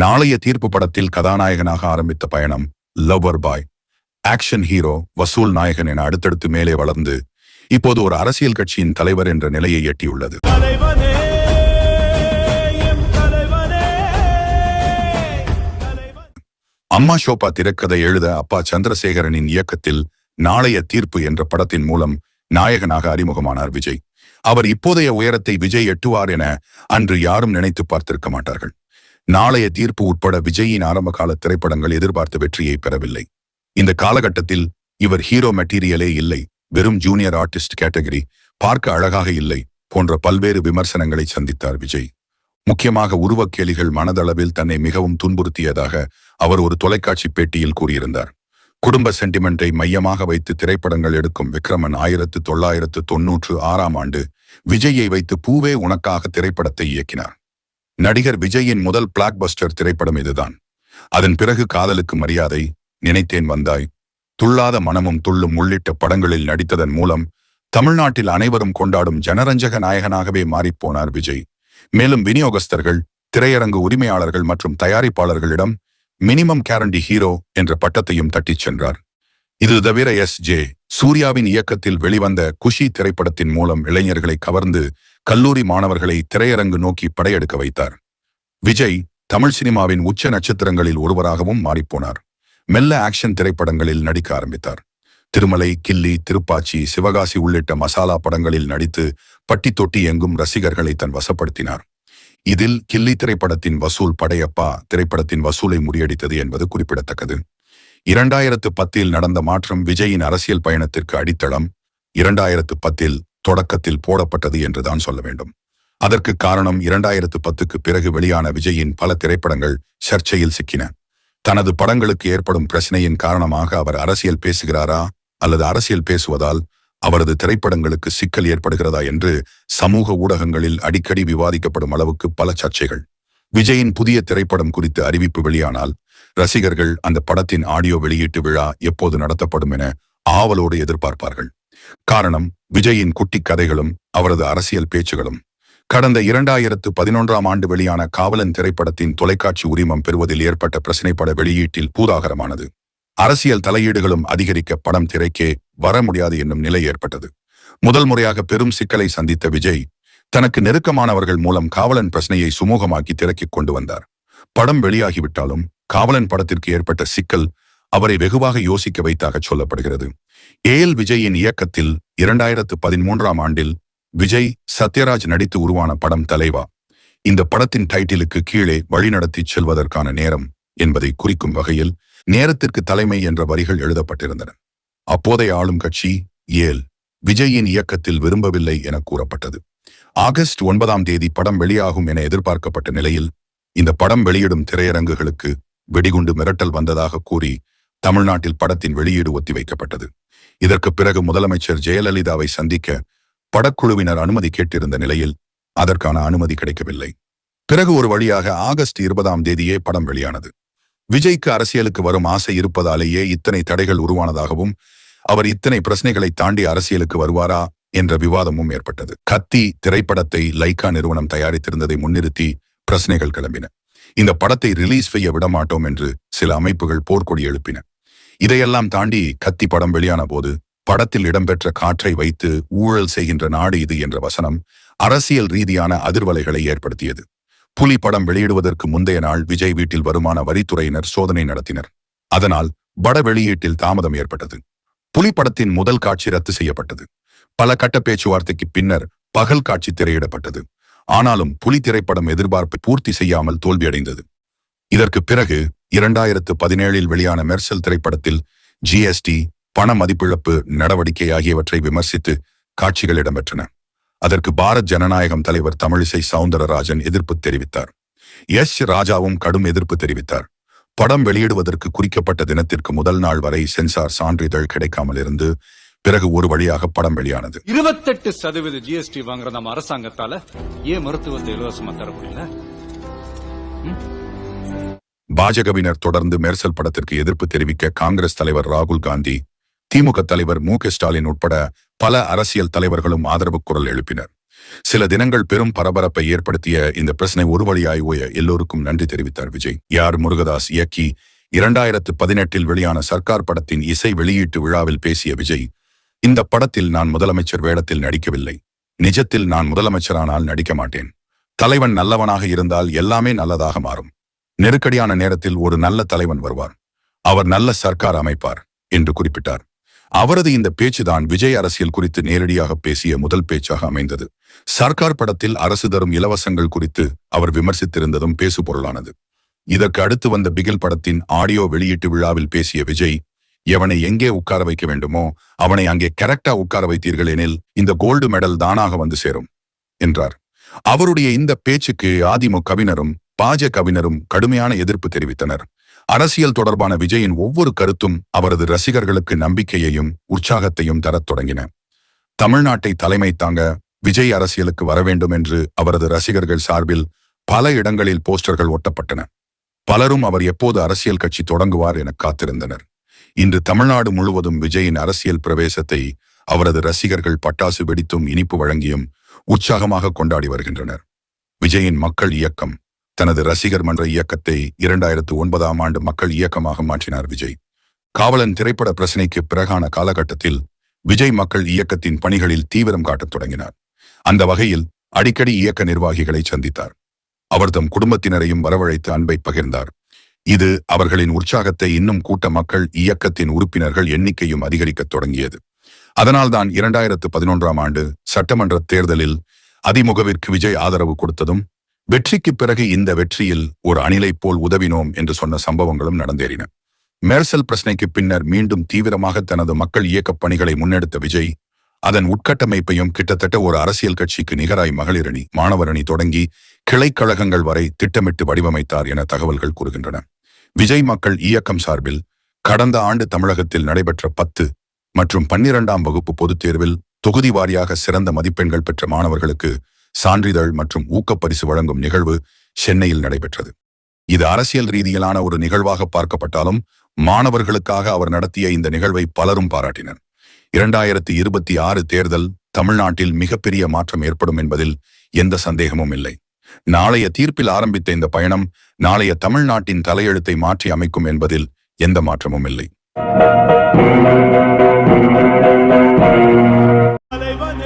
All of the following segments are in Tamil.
நாளைய தீர்ப்பு படத்தில் கதாநாயகனாக ஆரம்பித்த பயணம் லவ்வர் பாய் ஆக்ஷன் ஹீரோ வசூல் நாயகன் என அடுத்தடுத்து மேலே வளர்ந்து இப்போது ஒரு அரசியல் கட்சியின் தலைவர் என்ற நிலையை எட்டியுள்ளது. அம்மா ஷோபா திரைக்கதை எழுத அப்பா சந்திரசேகரனின் இயக்கத்தில் நாளைய தீர்ப்பு என்ற படத்தின் மூலம் நாயகனாக அறிமுகமானார் விஜய். அவர் இப்போதைய உயரத்தை விஜய் எட்டுவார் என அன்று யாரும் நினைத்து பார்த்திருக்க மாட்டார்கள். நாளைய தீர்ப்பு உட்பட விஜயின் ஆரம்பகால திரைப்படங்கள் எதிர்பார்த்த வெற்றியை பெறவில்லை. இந்த காலகட்டத்தில் இவர் ஹீரோ மெட்டீரியலே இல்லை வெறும் ஜூனியர் ஆர்டிஸ்ட் கேட்டகரி பார்க்க அழகாக இல்லை போன்ற பல்வேறு விமர்சனங்களை சந்தித்தார் விஜய். முக்கியமாக உருவக்கேலிகள் மனதளவில் தன்னை மிகவும் துன்புறுத்தியதாக அவர் ஒரு தொலைக்காட்சி பேட்டியில் கூறியிருந்தார். குடும்ப சென்டிமெண்டை மையமாக வைத்து திரைப்படங்கள் எடுக்கும் விக்ரமன் ஆயிரத்து தொள்ளாயிரத்து தொன்னூற்று ஆறாம் ஆண்டு விஜயை வைத்து பூவே உனக்காக திரைப்படத்தை இயக்கினார். நடிகர் விஜயின் முதல் பிளாக் பஸ்டர் திரைப்படம் இதுதான். அதன் பிறகு காதலுக்கு மரியாதை நினைத்தேன் வந்தாய் துள்ளாத மனமும் துள்ளும் உள்ளிட்ட படங்களில் நடித்ததன் மூலம் தமிழ்நாட்டில் அனைவரும் கொண்டாடும் ஜனரஞ்சக நாயகனாகவே மாறிப்போனார் விஜய். மேலும் விநியோகஸ்தர்கள் திரையரங்கு உரிமையாளர்கள் மற்றும் தயாரிப்பாளர்களிடம் மினிமம் கேரண்டி ஹீரோ என்ற பட்டத்தையும் தட்டிச் சென்றார். இது தவிர எஸ் ஜே சூர்யாவின் இயக்கத்தில் வெளிவந்த குஷி திரைப்படத்தின் மூலம் இளைஞர்களை கவர்ந்து கல்லூரி மாணவர்களை திரையரங்கு நோக்கி படையெடுக்க வைத்தார். விஜய் தமிழ் சினிமாவின் உச்ச நட்சத்திரங்களில் ஒருவராகவும் மாறிப்போனார். மெல்ல ஆக்ஷன் திரைப்படங்களில் நடிக்க ஆரம்பித்தார். திருமலை கில்லி திருப்பாச்சி சிவகாசி உள்ளிட்ட மசாலா படங்களில் நடித்து பட்டி தொட்டி எங்கும் ரசிகர்களை தன் வசப்படுத்தினார். இதில் கில்லி திரைப்படத்தின் வசூல் படையப்பா திரைப்படத்தின் வசூலை முறியடித்தது என்பது குறிப்பிடத்தக்கது. இரண்டாயிரத்து பத்தில் நடந்த மாற்றம் விஜயின் அரசியல் பயணத்திற்கு அடித்தளம். இரண்டாயிரத்து பத்தில் தொடக்கத்தில் போடப்பட்டது என்றுதான் சொல்ல வேண்டும். அதற்கு காரணம் இரண்டாயிரத்து பத்துக்கு பிறகு வெளியான விஜயின் பல திரைப்படங்கள் சர்ச்சையில் சிக்கின. தனது படங்களுக்கு ஏற்படும் பிரச்சனையின் காரணமாக அவர் அரசியல் பேசுகிறாரா அல்லது அரசியல் பேசுவதால் அவரது திரைப்படங்களுக்கு சிக்கல் ஏற்படுகிறதா என்று சமூக ஊடகங்களில் அடிக்கடி விவாதிக்கப்படும் அளவுக்கு பல சர்ச்சைகள். விஜயின் புதிய திரைப்படம் குறித்து அறிவிப்பு வெளியானால் ரசிகர்கள் அந்த படத்தின் ஆடியோ வெளியீட்டு விழா எப்போது நடத்தப்படும் என ஆவலோடு எதிர்பார்ப்பார்கள். காரணம் விஜயின் குட்டி கதைகளும் அவரது அரசியல் பேச்சுகளும். கடந்த இரண்டாயிரத்து பதினொன்றாம் ஆண்டு வெளியான காவலன் திரைப்படத்தின் தொலைக்காட்சி உரிமம் பெறுவதில் ஏற்பட்ட பிரச்சினைப்பட வெளியீட்டில் பூதாகரமானது. அரசியல் தலையீடுகளும் அதிகரிக்க படம் திரைக்கே வர முடியாது என்னும் நிலை ஏற்பட்டது. முதல் முறையாக பெரும் சிக்கலை சந்தித்த விஜய் தனக்கு நெருக்கமானவர்கள் மூலம் காவலன் பிரச்சனையை சுமூகமாக்கி திரைக்கு கொண்டு வந்தார். படம் வெளியாகிவிட்டாலும் காவலன் படத்திற்கு ஏற்பட்ட சிக்கல் அவரை வெகுவாக யோசிக்க வைத்தாக சொல்லப்படுகிறது. ஏஎல் விஜயின் இயக்கத்தில் இரண்டாயிரத்து பதிமூன்றாம் ஆண்டில் விஜய் சத்யராஜ் நடித்து உருவான படம் தலைவா. இந்த படத்தின் டைட்டிலுக்கு கீழே வழிநடத்தி செல்வதற்கான நேரம் என்பதை குறிக்கும் வகையில் நேரத்திற்கு தலைமை என்ற வரிகள் எழுதப்பட்டிருந்தன. அப்போதைய ஆளும் கட்சி ஏல் விஜயின் இயக்கத்தில் விரும்பவில்லை என கூறப்பட்டது. ஆகஸ்ட் ஒன்பதாம் தேதி படம் வெளியாகும் என எதிர்பார்க்கப்பட்ட நிலையில் இந்த படம் வெளியிடும் திரையரங்குகளுக்கு வெடிகுண்டு மிரட்டல் வந்ததாக கூறி தமிழ்நாட்டில் படத்தின் வெளியீடு ஒத்திவைக்கப்பட்டது. இதற்கு பிறகு முதலமைச்சர் ஜெயலலிதாவை சந்திக்க படக்குழுவினர் அனுமதி கேட்டிருந்த நிலையில் அதற்கான அனுமதி கிடைக்கவில்லை. பிறகு ஒரு வழியாக ஆகஸ்ட் இருபதாம் தேதியே படம் வெளியானது. விஜய்க்கு அரசியலுக்கு வரும் ஆசை இருப்பதாலேயே இத்தனை தடைகள் உருவானதாகவும் அவர் இத்தனை பிரச்சனைகளை தாண்டி அரசியலுக்கு வருவாரா என்ற விவாதமும் ஏற்பட்டது. கத்தி திரைப்படத்தை லைக்கா நிறுவனம் தயாரித்திருந்ததை முன்னிறுத்தி பிரச்சனைகள் கிளம்பின. இந்த படத்தை ரிலீஸ் செய்ய விடமாட்டோம் என்று சில அமைப்புகள் போர்க்கொடி எழுப்பின. இதையெல்லாம் தாண்டி கத்தி படம் வெளியான போது படத்தில் இடம்பெற்ற காற்றை வைத்து ஊழல் செய்கின்ற நாடு இது என்ற வசனம் அரசியல் ரீதியான அதிர்வலைகளை ஏற்படுத்தியது. புலி படம் வெளியிடுவதற்கு முந்தைய நாள் விஜய் வீட்டில் வருமான வரித்துறையினர் சோதனை நடத்தினர். அதனால் பட வெளியீட்டில் தாமதம் ஏற்பட்டது. புலி படத்தின் முதல் காட்சி ரத்து செய்யப்பட்டது. பல கட்ட பேச்சுவார்த்தைக்கு பின்னர் பகல் காட்சி திரையிடப்பட்டது. ஆனாலும் புலி திரைப்படம் எதிர்பார்ப்பை பூர்த்தி செய்யாமல் தோல்வியடைந்தது. இதற்கு பிறகு இரண்டாயிரத்து பதினேழில் வெளியான மெர்சல் திரைப்படத்தில் ஜிஎஸ்டி பண மதிப்பிழப்பு நடவடிக்கை ஆகியவற்றை விமர்சித்து காட்சிகள் இடம்பெற்றன. அதற்கு பாரத் ஜனநாயகம் தலைவர் தமிழிசை சவுந்தரராஜன் எதிர்ப்பு தெரிவித்தார். எஸ் ராஜாவும் கடும் எதிர்ப்பு தெரிவித்தார். படம் வெளியிடுவதற்கு குறிக்கப்பட்ட தினத்திற்கு முதல் நாள் வரை சென்சார் சான்றிதழ் கிடைக்காமல் இருந்து பிறகு ஒரு வழியாக படம் வெளியானது. இருபத்தெட்டு சதவீத ஜிஎஸ்டி வாங்குற நம்ம அரசாங்கத்தால ஏன் மருத்துவத்தை இலவசமா தர முடியல? பாஜகவினர் தொடர்ந்து மெர்சல் படத்திற்கு எதிர்ப்பு தெரிவிக்க காங்கிரஸ் தலைவர் ராகுல் காந்தி திமுக தலைவர் மு ஸ்டாலின் உட்பட பல அரசியல் தலைவர்களும் ஆதரவு குரல் எழுப்பினர். சில தினங்கள் பெரும் பரபரப்பை ஏற்படுத்திய இந்த பிரச்சனை ஒரு வழியாய் ஓய எல்லோருக்கும் நன்றி தெரிவித்தார் விஜய். யார் முருகதாஸ் இயக்கி இரண்டாயிரத்து பதினெட்டில் வெளியான சர்க்கார் படத்தின் இசை வெளியீட்டு விழாவில் பேசிய விஜய் இந்த படத்தில் நான் முதலமைச்சர் வேடத்தில் நடிக்கவில்லை. நிஜத்தில் நான் முதலமைச்சரானால் நடிக்க மாட்டேன். தலைவன் நல்லவனாக இருந்தால் எல்லாமே நல்லதாக மாறும். நெருக்கடியான நேரத்தில் ஒரு நல்ல தலைவன் வருவார். அவர் நல்ல சர்க்கார் அமைப்பார் என்று குறிப்பிட்டார். அவரது இந்த பேச்சுதான் விஜய் அரசியல் குறித்து நேரடியாக பேசிய முதல் பேச்சாக அமைந்தது. சர்க்கார் படத்தில் அரசு தரும் இலவசங்கள் குறித்து அவர் விமர்சித்திருந்ததும் பேசு பொருளானது இதற்கு அடுத்து வந்த பிகில் படத்தின் ஆடியோ வெளியீட்டு விழாவில் பேசிய விஜய் எவனை எங்கே உட்கார வைக்க வேண்டுமோ அவனை அங்கே கரெக்டா உட்கார வைத்தீர்கள் எனில் இந்த கோல்டு மெடல் தானாக வந்து சேரும் என்றார். அவருடைய இந்த பேச்சுக்கு அதிமுகவினரும் பாஜகவினரும் கடுமையான எதிர்ப்பு தெரிவித்தனர். அரசியல் தொடர்பான விஜயின் ஒவ்வொரு கருத்தும் அவரது ரசிகர்களுக்கு நம்பிக்கையையும் உற்சாகத்தையும் தரத் தொடங்கின. தமிழ்நாட்டை தலைமை தாங்க விஜய் அரசியலுக்கு வர வேண்டும் என்று அவரது ரசிகர்கள் சார்பில் பல இடங்களில் போஸ்டர்கள் ஒட்டப்பட்டன. பலரும் அவர் எப்போது அரசியல் கட்சி தொடங்குவார் என காத்திருந்தனர். இன்று தமிழ்நாடு முழுவதும் விஜயின் அரசியல் பிரவேசத்தை அவரது ரசிகர்கள் பட்டாசு வெடித்தும் இனிப்பு வழங்கியும் உற்சாகமாக கொண்டாடி வருகின்றனர். விஜயின் மக்கள் இயக்கம் தனது ரசிகர் மன்ற இயக்கத்தை இரண்டாயிரத்து ஒன்பதாம் ஆண்டு மக்கள் இயக்கமாக மாற்றினார் விஜய். காவலன் திரைப்பட பிரச்சினைக்கு பிறகான காலகட்டத்தில் விஜய் மக்கள் இயக்கத்தின் பணிகளில் தீவிரம் காட்டத் தொடங்கினார். அந்த வகையில் அடிக்கடி இயக்க நிர்வாகிகளை சந்தித்தார். அவர் தம் குடும்பத்தினரையும் வரவழைத்து அன்பை பகிர்ந்தார். இது அவர்களின் உற்சாகத்தை இன்னும் கூட்ட மக்கள் இயக்கத்தின் உறுப்பினர்கள் எண்ணிக்கையும் அதிகரிக்கத் தொடங்கியது. அதனால்தான் இரண்டாயிரத்து பதினொன்றாம் ஆண்டு சட்டமன்ற தேர்தலில் அதிமுகவிற்கு விஜய் ஆதரவு கொடுத்ததும் வெற்றிக்கு பிறகு இந்த வெற்றியில் ஒரு அணிலை போல் உதவினோம் என்று சொன்ன சம்பவங்களும் நடந்தேறின. மேர்சல் பிரச்சனைக்கு பின்னர் மீண்டும் தீவிரமாக தனது மக்கள் இயக்கப் பணிகளை முன்னெடுத்த விஜய் அதன் உட்கட்டமைப்பையும் கிட்டத்தட்ட ஒரு அரசியல் கட்சிக்கு நிகராய் மகளிரணி மாணவரணி தொடங்கி கிளைக்கழகங்கள் வரை திட்டமிட்டு வடிவமைத்தார் என தகவல்கள் கூறுகின்றன. விஜய் மக்கள் இயக்கம் சார்பில் கடந்த ஆண்டு தமிழகத்தில் நடைபெற்ற பத்து மற்றும் பன்னிரண்டாம் வகுப்பு பொதுத் தேர்வில் தொகுதி வாரியாக சிறந்த மதிப்பெண்கள் பெற்ற மாணவர்களுக்கு சான்றிதழ் மற்றும் ஊக்கப்பரிசு வழங்கும் நிகழ்வு சென்னையில் நடைபெற்றது. இது அரசியல் ரீதியிலான ஒரு நிகழ்வாக பார்க்கப்பட்டாலும் மாணவர்களுக்காக அவர் நடத்திய இந்த நிகழ்வை பலரும் பாராட்டினர். இரண்டாயிரத்தி இருபத்தி ஆறு தேர்தல் தமிழ்நாட்டில் மிகப்பெரிய மாற்றம் ஏற்படும் என்பதில் எந்த சந்தேகமும் இல்லை. நாளைய தீர்ப்பில் ஆரம்பித்த இந்த பயணம் நாளைய தமிழ்நாட்டின் தலையெழுத்தை மாற்றி அமைக்கும் என்பதில் எந்த மாற்றமும் இல்லை.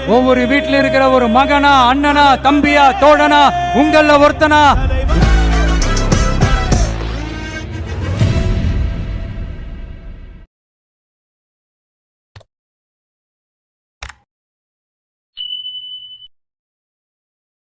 ஒவ்வொரு வீட்டில் இருக்கிற ஒரு மகனா அண்ணனா தம்பியா தோழனா உங்கள ஒருத்தனா